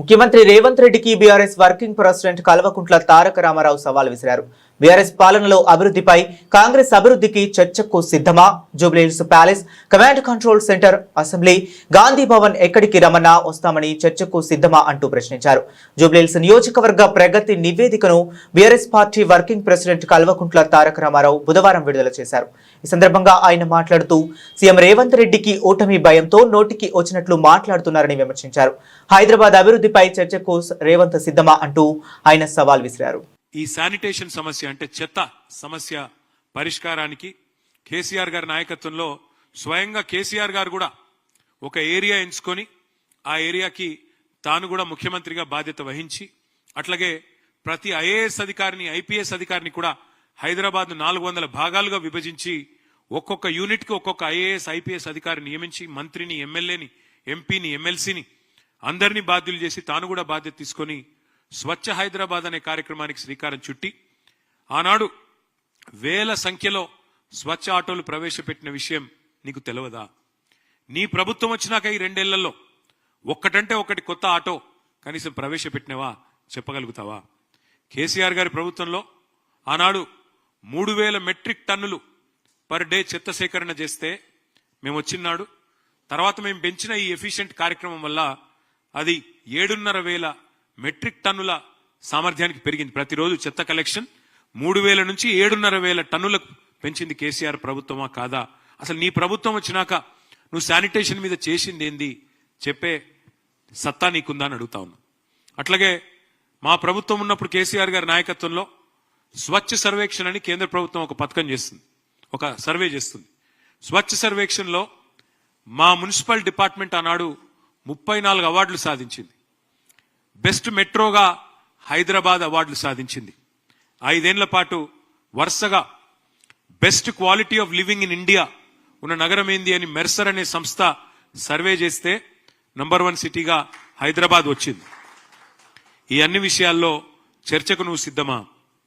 ముఖ్యమంత్రి రేవంత్ రెడ్డికి BRS working president Kalvakuntla Taraka Ramarao సవాల్ విసిరారు. బీఆర్ఎస్ పాలనలో అభివృద్ధిపై కాంగ్రెస్ అభివృద్ధికి చర్చకు సిద్ధమా? Jubilee Hills palace command control centre assembly. Gandhi Bhavan ఎక్కడికి రమన్నా వస్తామని చర్చకు సిద్ధమా అంటూ ప్రశ్నించారు. జూబ్లీహిల్స్ నియోజకవర్గ ప్రగతి నివేదికను BRS party working president Kalvakuntla Taraka Ramarao బుధవారం విడుదల చేశారు. ఈ సందర్భంగా ఆయన మాట్లాడుతూ సీఎం రేవంత్ రెడ్డికి ఓటమి భయంతో నోటికి వచ్చినట్లు మాట్లాడుతున్నారని విమర్శించారు. హైదరాబాద్ అభివృద్ధిపై చర్చకు రేవంత్ సిద్ధమా అంటూ ఆయన సవాల్ విసిరారు. ఈ శానిటేషన్ సమస్య అంటే చెత్త సమస్య పరిష్కారానికి కేసీఆర్ గారి నాయకత్వంలో స్వయంగా కేసీఆర్ గారు కూడా ఒక ఏరియా ఎంచుకొని ఆ ఏరియాకి తాను కూడా ముఖ్యమంత్రిగా బాధ్యత వహించి అట్లాగే ప్రతి ఐఏఎస్ అధికారిని ఐపీఎస్ అధికారిని కూడా హైదరాబాద్ నాలుగు వందల భాగాలుగా విభజించి ఒక్కొక్క యూనిట్కి ఒక్కొక్క ఐఏఎస్ ఐపీఎస్ అధికారిని నియమించి మంత్రిని ఎమ్మెల్యేని ఎంపీని ఎమ్మెల్సీని అందరినీ బాధ్యులు చేసి తాను కూడా బాధ్యత తీసుకొని స్వచ్ఛ హైదరాబాద్ అనే కార్యక్రమానికి శ్రీకారం చుట్టి ఆనాడు వేల సంఖ్యలో స్వచ్ఛ ఆటోలు ప్రవేశపెట్టిన విషయం నీకు తెలియదా నీ ప్రభుత్వం వచ్చినాక ఈ రెండేళ్ళలో ఒక్కటంటే ఒకటి కొత్త ఆటో కనీసం ప్రవేశపెట్టినవా చెప్పగలుగుతావా? కేసీఆర్ గారి ప్రభుత్వంలో ఆనాడు మూడు వేల మెట్రిక్ టన్నులు పర్ డే చెత్త సేకరణ చేస్తే మేము వచ్చినాడు తర్వాత మేము పెంచిన ఈ ఎఫిషియెంట్ కార్యక్రమం వల్ల అది ఏడున్నర వేల మెట్రిక్ టన్నుల సామర్థ్యానికి పెరిగింది. ప్రతిరోజు చెత్త కలెక్షన్ మూడు వేల నుంచి ఏడున్నర వేల టన్నులకు పెంచింది కేసీఆర్ ప్రభుత్వమా కాదా? అసలు నీ ప్రభుత్వం వచ్చినాక నువ్వు శానిటేషన్ మీద చేసింది ఏంది చెప్పే సత్తా నీకుందా అని అడుగుతా ఉన్నా. అట్లాగే మా ప్రభుత్వం ఉన్నప్పుడు కేసీఆర్ గారి నాయకత్వంలో స్వచ్ఛ సర్వేక్షణ అని కేంద్ర ప్రభుత్వం ఒక పథకం చేస్తుంది. ఒక సర్వే చేస్తుంది. స్వచ్ఛ సర్వేక్షణలో మా మున్సిపల్ డిపార్ట్మెంట్ ఆనాడు ముప్పై నాలుగు అవార్డులు సాధించింది. బెస్ట్ మెట్రోగా హైదరాబాద్ అవార్డులు సాధించింది. ఐదేళ్ళ పాటు వరుసగా best quality of living in India ఉన్న నగరం ఏంది అని మెర్సర్ అనే సంస్థ సర్వే చేస్తే నంబర్ వన్ సిటీగా హైదరాబాద్ వచ్చింది. ఈ అన్ని విషయాల్లో చర్చకు నువ్వు సిద్ధమా?